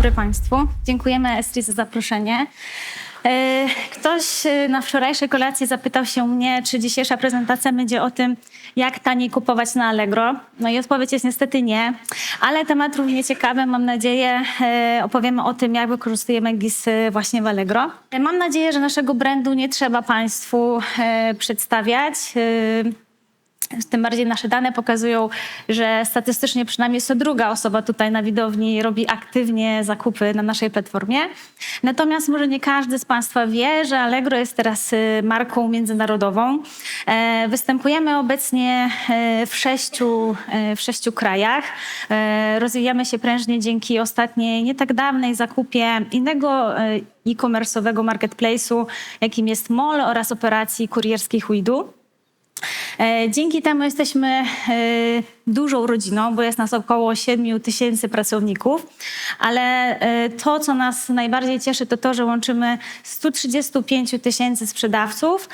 dobry Państwu. Dziękujemy Estri za zaproszenie. E, Ktoś e, na wczorajszej kolacji zapytał się mnie, czy dzisiejsza prezentacja będzie o tym, jak taniej kupować na Allegro. No i odpowiedź jest niestety nie, ale temat równie ciekawy. Mam nadzieję, e, opowiemy o tym, jak wykorzystujemy GIS właśnie w Allegro. Mam nadzieję, że naszego brandu nie trzeba Państwu przedstawiać. Tym bardziej nasze dane pokazują, że statystycznie przynajmniej co druga osoba tutaj na widowni robi aktywnie zakupy na naszej platformie. Natomiast może nie każdy z Państwa wie, że Allegro jest teraz y, marką międzynarodową. E, Występujemy obecnie e, w sześciu, e, w sześciu krajach. Rozwijamy się prężnie dzięki ostatniej, nie tak dawnej zakupie innego e-commerce'owego marketplace'u, jakim jest MOL oraz operacji kurierskich Widu. E, Dzięki temu jesteśmy e, dużą rodziną, bo jest nas około 7 tysięcy pracowników, ale e, to, co nas najbardziej cieszy, to to, że łączymy 135 tysięcy sprzedawców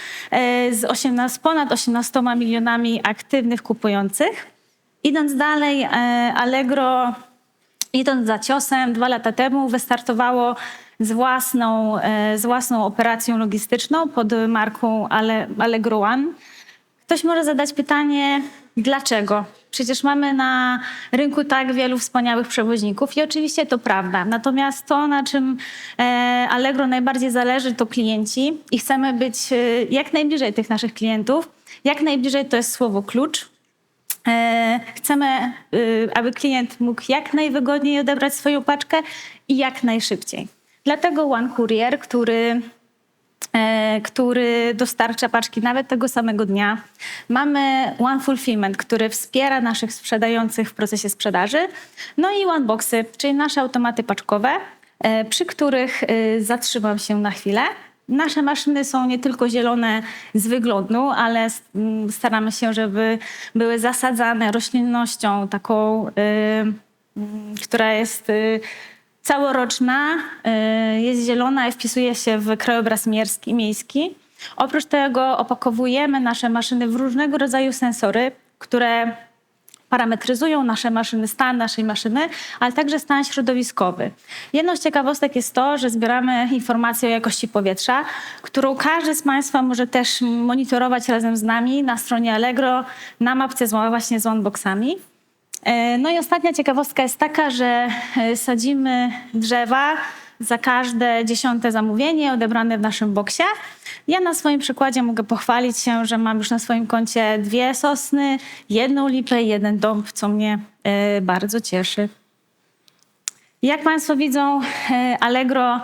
z 18, ponad 18 milionami aktywnych kupujących. Idąc dalej, Allegro Idąc za ciosem, dwa lata temu wystartowało z własną, z własną operacją logistyczną pod marką Allegro One. Ktoś może zadać pytanie, dlaczego? Przecież mamy na rynku tak wielu wspaniałych przewoźników i oczywiście to prawda. Natomiast to, na czym e, Allegro najbardziej zależy, to klienci i chcemy być e, jak najbliżej tych naszych klientów. Jak najbliżej to jest słowo klucz. E, Chcemy, aby klient mógł jak najwygodniej odebrać swoją paczkę i jak najszybciej. Dlatego One Courier, który, który dostarcza paczki nawet tego samego dnia. Mamy One Fulfillment, który wspiera naszych sprzedających w procesie sprzedaży. No i One Boxy, czyli nasze automaty paczkowe, e, przy których e, zatrzymam się na chwilę. Nasze maszyny są nie tylko zielone z wyglądu, ale s- m, staramy się, żeby były zasadzane roślinnością taką, mm, która jest całoroczna, y, jest zielona i wpisuje się w krajobraz mierski, miejski. Oprócz tego opakowujemy nasze maszyny w różnego rodzaju sensory, które parametryzują nasze maszyny, stan naszej maszyny, ale także stan środowiskowy. Jedną z ciekawostek jest to, że zbieramy informacje o jakości powietrza, którą każdy z Państwa może też monitorować razem z nami na stronie Allegro, na mapce z, właśnie z onboxami. E, No i ostatnia ciekawostka jest taka, że e, sadzimy drzewa za każde dziesiąte zamówienie odebrane w naszym boksie. Ja na swoim przykładzie mogę pochwalić się, że mam już na swoim koncie dwie sosny, jedną lipę i jeden dąb, co mnie e, bardzo cieszy. Jak Państwo widzą, Allegro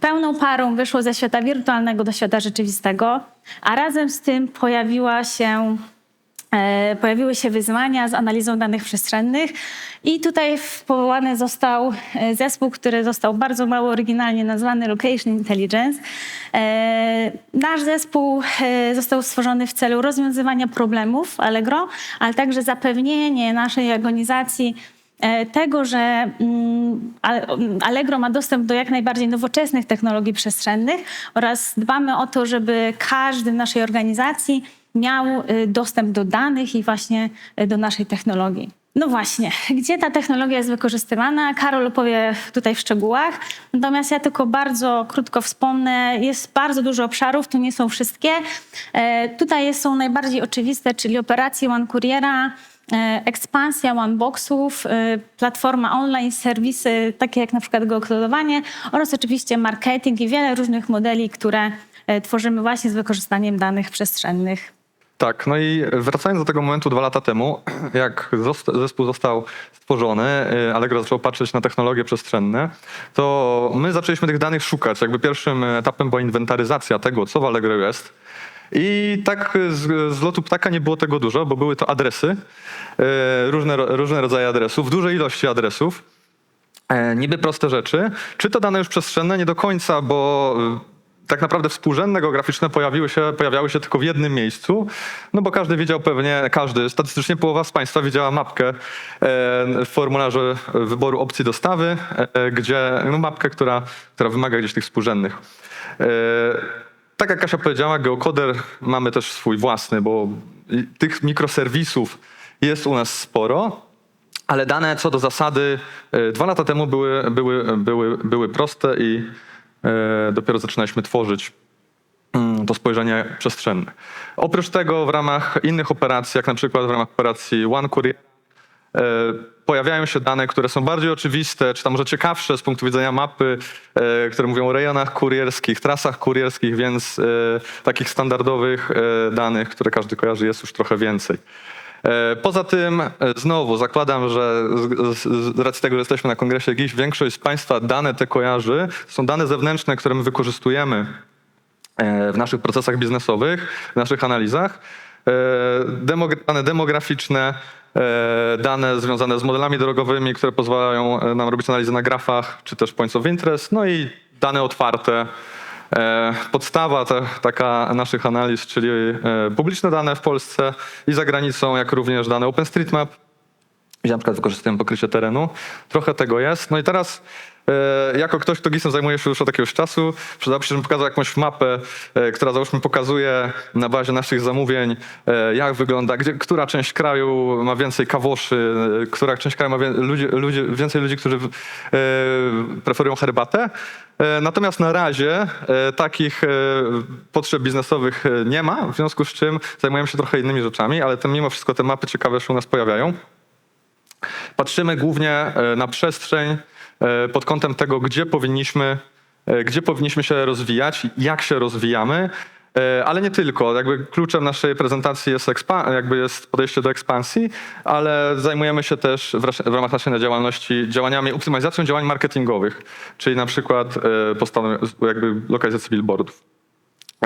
pełną parą wyszło ze świata wirtualnego do świata rzeczywistego, a razem z tym pojawiła się pojawiły się wyzwania z analizą danych przestrzennych i tutaj powołany został e, zespół, który został bardzo mało oryginalnie nazwany Location Intelligence. E, Nasz zespół e, został stworzony w celu rozwiązywania problemów Allegro, ale także zapewnienie naszej organizacji e, tego, że mm, Ale- Allegro ma dostęp do jak najbardziej nowoczesnych technologii przestrzennych oraz dbamy o to, żeby każdy w naszej organizacji miał y, dostęp do danych i właśnie y, do naszej technologii. No właśnie, gdzie ta technologia jest wykorzystywana? Karol opowie tutaj w szczegółach, natomiast ja tylko bardzo krótko wspomnę. Jest bardzo dużo obszarów, to nie są wszystkie. E, Tutaj są najbardziej oczywiste, czyli operacje One Couriera, e, ekspansja OneBoxów, e, platforma online, serwisy takie jak na przykład geokodowanie oraz oczywiście marketing i wiele różnych modeli, które e, tworzymy właśnie z wykorzystaniem danych przestrzennych. Tak, no i wracając do tego momentu dwa lata temu, jak zespół został stworzony, Allegro zaczął patrzeć na technologie przestrzenne, to my zaczęliśmy tych danych szukać. Jakby pierwszym etapem była inwentaryzacja tego, co w Allegro jest. I tak z, z lotu ptaka nie było tego dużo, bo były to adresy, y, różne, różne rodzaje adresów, duże ilości adresów. E, niby proste rzeczy. Czy to dane już przestrzenne? Nie do końca, bo y, tak naprawdę współrzędne geograficzne pojawiły się, pojawiały się tylko w jednym miejscu, no bo każdy wiedział pewnie, każdy, statystycznie połowa z Państwa widziała mapkę e, w formularzu wyboru opcji dostawy, e, gdzie, no mapkę, która, która wymaga gdzieś tych współrzędnych. Tak jak Kasia powiedziała, geokoder mamy też swój własny, bo tych mikroserwisów jest u nas sporo. Ale dane co do zasady e, dwa lata temu były, były, były, były proste i e, dopiero zaczynaliśmy tworzyć mm, to spojrzenie przestrzenne. Oprócz tego w ramach innych operacji, jak na przykład w ramach operacji One Courier, e, pojawiają się dane, które są bardziej oczywiste, czy tam może ciekawsze z punktu widzenia mapy, e, które mówią o rejonach kurierskich, trasach kurierskich, więc e, takich standardowych e, danych, które każdy kojarzy, jest już trochę więcej. Poza tym, znowu zakładam, że z, z, racji tego, że jesteśmy na kongresie GIS, większość z Państwa dane te kojarzy. Są dane zewnętrzne, które my wykorzystujemy w naszych procesach biznesowych, w naszych analizach. Dane demograficzne, dane związane z modelami drogowymi, które pozwalają e, nam robić analizy na grafach, czy też points of interest, no i dane otwarte. E, Podstawa te, taka naszych analiz, czyli e, publiczne dane w Polsce i za granicą, jak również dane OpenStreetMap, gdzie na przykład wykorzystujemy pokrycie terenu. Trochę tego jest. No i teraz e, jako ktoś, kto GIS-em zajmuje się już od jakiegoś czasu, przydałoby się, żebym pokazał jakąś mapę, e, która załóżmy pokazuje na bazie naszych zamówień, e, jak wygląda, gdzie, która część kraju ma więcej kawoszy, e, która część kraju ma wie, ludzi, ludzi, więcej ludzi, którzy e, preferują herbatę. E, Natomiast na razie e, takich e, potrzeb biznesowych e, nie ma, w związku z czym zajmujemy się trochę innymi rzeczami, ale te, mimo wszystko te mapy ciekawe się u nas pojawiają. Patrzymy głównie e, na przestrzeń e, pod kątem tego, gdzie powinniśmy, e, gdzie powinniśmy się rozwijać, jak się rozwijamy, e, ale nie tylko. Jakby kluczem naszej prezentacji jest, jakby jest podejście do ekspansji, ale zajmujemy się też w, ramach naszej działalności działaniami, optymalizacją działań marketingowych, czyli na przykład e, jakby lokalizacji billboardów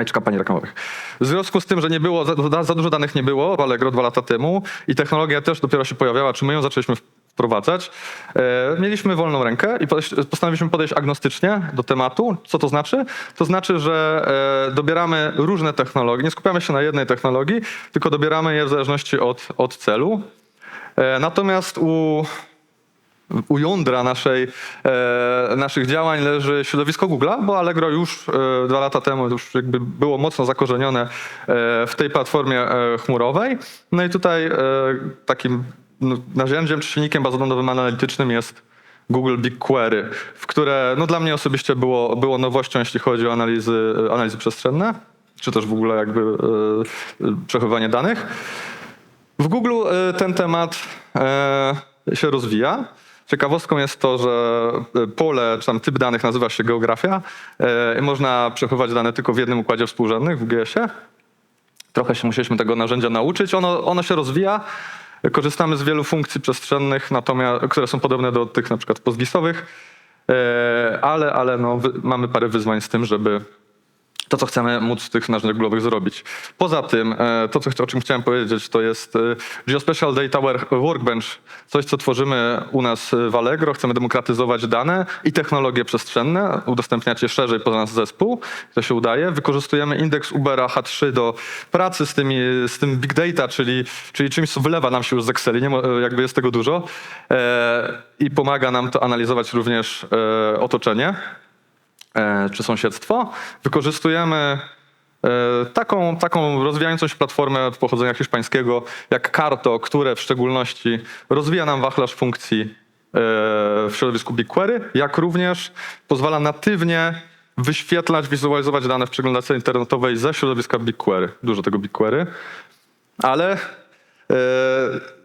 czy kampanii reklamowych. W związku z tym, że nie było, za, za dużo danych nie było w Allegro dwa lata temu i technologia też dopiero się pojawiała, czy my ją zaczęliśmy wprowadzać, e, mieliśmy wolną rękę i postanowiliśmy podejść agnostycznie do tematu. Co to znaczy? To znaczy, że e, dobieramy różne technologie, nie skupiamy się na jednej technologii, tylko dobieramy je w zależności od, od celu. E, natomiast u u jądra naszej, naszych działań leży środowisko Google'a, bo Allegro już dwa lata temu już jakby było mocno zakorzenione w tej platformie chmurowej. No i tutaj takim no, narzędziem czy silnikiem bazodonowym analitycznym jest Google BigQuery, w które no, dla mnie osobiście było, było nowością, jeśli chodzi o analizy, analizy przestrzenne, czy też w ogóle jakby e, e, przechowywanie danych. W Google e, ten temat się rozwija. Ciekawostką jest to, że pole, czy tam typ danych nazywa się geografia. I Można przechowywać dane tylko w jednym układzie współrzędnych, w UGS-ie. Trochę się musieliśmy tego narzędzia nauczyć. Ono, ono się rozwija. Korzystamy z wielu funkcji przestrzennych, natomiast, które są podobne do tych na przykład postgisowych, e, ale, ale no, mamy parę wyzwań z tym, żeby to, co chcemy móc w tych narzędziach Google'owych zrobić. Poza tym, e, to, co, o czym chciałem powiedzieć, to jest e, Geospatial Data Wor- Workbench, coś, co tworzymy u nas w Allegro. Chcemy demokratyzować dane i technologie przestrzenne, udostępniać je szerzej poza nasz zespół. To się udaje. Wykorzystujemy indeks Ubera H3 do pracy z, tymi, z tym big data, czyli, czyli czymś, co wylewa nam się już z Exceli, nie? mo- jakby jest tego dużo. E, I pomaga nam to analizować również e, otoczenie e, czy sąsiedztwo. Wykorzystujemy e, taką, taką rozwijającą się platformę pochodzenia hiszpańskiego jak Carto, które w szczególności rozwija nam wachlarz funkcji e, w środowisku BigQuery, jak również pozwala natywnie wyświetlać, wizualizować dane w przeglądarce internetowej ze środowiska BigQuery. Dużo tego BigQuery. Ale e,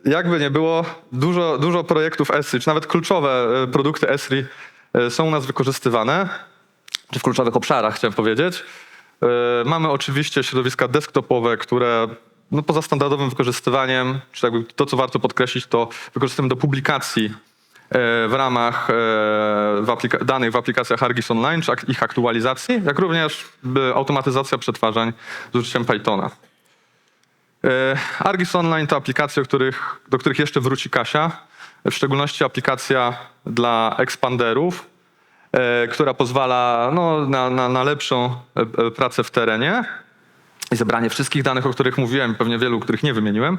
jakby nie było, dużo, dużo projektów ESRI, czy nawet kluczowe e, produkty ESRI e, są u nas wykorzystywane, czy w kluczowych obszarach chciałem powiedzieć. E, Mamy oczywiście środowiska desktopowe, które no, poza standardowym wykorzystywaniem, czy jakby to, co warto podkreślić, to wykorzystujemy do publikacji e, w ramach e, w aplika- danych w aplikacjach Argis Online, czy ich aktualizacji, jak również automatyzacja przetwarzań z użyciem Pythona. Argis Online to aplikacje, których, do których jeszcze wróci Kasia, w szczególności aplikacja dla ekspanderów, która pozwala no, na, na, na lepszą e, e, pracę w terenie i zebranie wszystkich danych, o których mówiłem, pewnie wielu, których nie wymieniłem.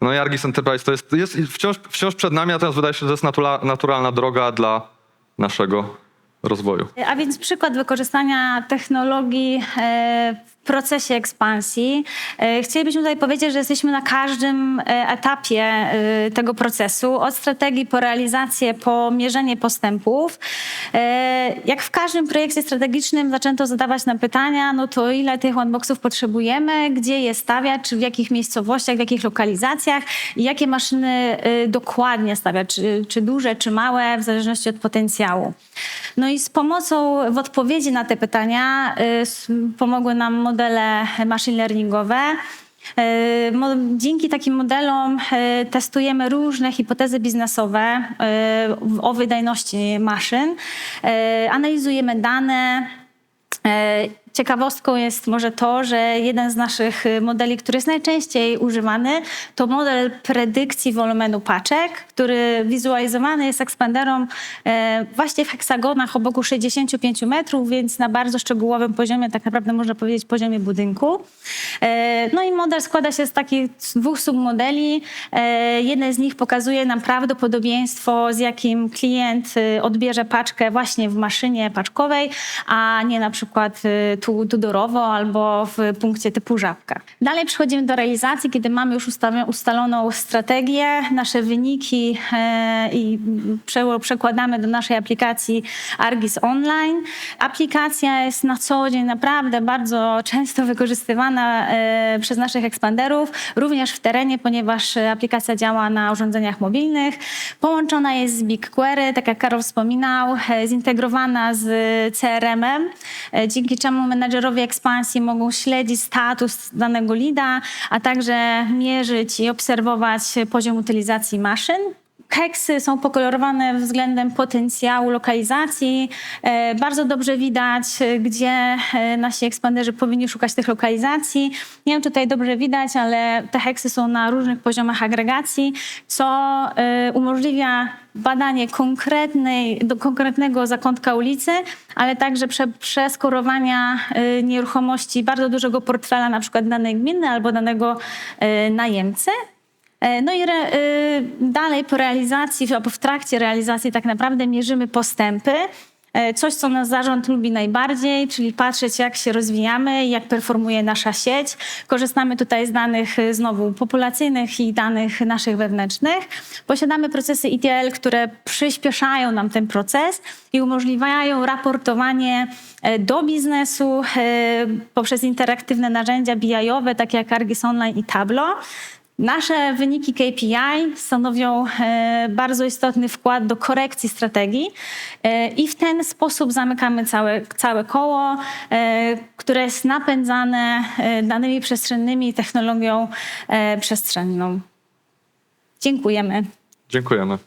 No i Argis Enterprise to jest, jest wciąż, wciąż przed nami, natomiast wydaje się, że to jest natura, naturalna droga dla naszego rozwoju. A więc przykład wykorzystania technologii e, w procesie ekspansji. E, Chcielibyśmy tutaj powiedzieć, że jesteśmy na każdym e, etapie e, tego procesu, od strategii po realizację, po mierzenie postępów. Jak w każdym projekcie strategicznym zaczęto zadawać nam pytania, no to ile tych one-boxów potrzebujemy, gdzie je stawiać, czy w jakich miejscowościach, w jakich lokalizacjach i jakie maszyny dokładnie stawiać, czy, czy duże, czy małe, w zależności od potencjału. No i z pomocą w odpowiedzi na te pytania pomogły nam modele machine learningowe. Mo- Dzięki takim modelom y, testujemy różne hipotezy biznesowe w- o wydajności maszyn, analizujemy dane, E, Ciekawostką jest może to, że jeden z naszych y, modeli, który jest najczęściej używany, to model predykcji wolumenu paczek, który wizualizowany jest ekspanderą e, właśnie w heksagonach o boku 65 metrów, więc na bardzo szczegółowym poziomie, tak naprawdę można powiedzieć poziomie budynku. E, No i model składa się z takich dwóch submodeli. E, Jeden z nich pokazuje nam prawdopodobieństwo, z jakim klient y, odbierze paczkę właśnie w maszynie paczkowej, a nie na przykład y, tu, tudorowo albo w punkcie typu żabka. Dalej przechodzimy do realizacji, kiedy mamy już ustaloną strategię, nasze wyniki e, i prze- przekładamy do naszej aplikacji Argis Online. Aplikacja jest na co dzień naprawdę bardzo często wykorzystywana e, przez naszych ekspanderów, również w terenie, ponieważ aplikacja działa na urządzeniach mobilnych. Połączona jest z BigQuery, tak jak Karol wspominał, e, zintegrowana z CRM-em, dzięki czemu menedżerowie ekspansji mogą śledzić status danego lida, a także mierzyć i obserwować poziom utylizacji maszyn. Heksy są pokolorowane względem potencjału lokalizacji. E, Bardzo dobrze widać, e, gdzie e, nasi ekspanderzy powinni szukać tych lokalizacji. Nie wiem, czy tutaj dobrze widać, ale te heksy są na różnych poziomach agregacji, co umożliwia badanie konkretnej, do konkretnego zakątka ulicy, ale także prze, przeskorowania nieruchomości bardzo dużego portfela, na przykład danej gminy albo danego najemcy. E, No i re, y, dalej po realizacji, albo w trakcie realizacji tak naprawdę mierzymy postępy. E, Coś, co nasz zarząd lubi najbardziej, czyli patrzeć, jak się rozwijamy, jak performuje nasza sieć. Korzystamy tutaj z danych y, znowu populacyjnych i danych naszych wewnętrznych. Posiadamy procesy ETL, które przyspieszają nam ten proces i umożliwiają raportowanie e, do biznesu poprzez interaktywne narzędzia BI-owe, takie jak Argis Online i Tableau. Nasze wyniki KPI stanowią e, bardzo istotny wkład do korekcji strategii e, i w ten sposób zamykamy całe, całe koło, e, które jest napędzane danymi przestrzennymi i technologią przestrzenną. Dziękujemy. Dziękujemy.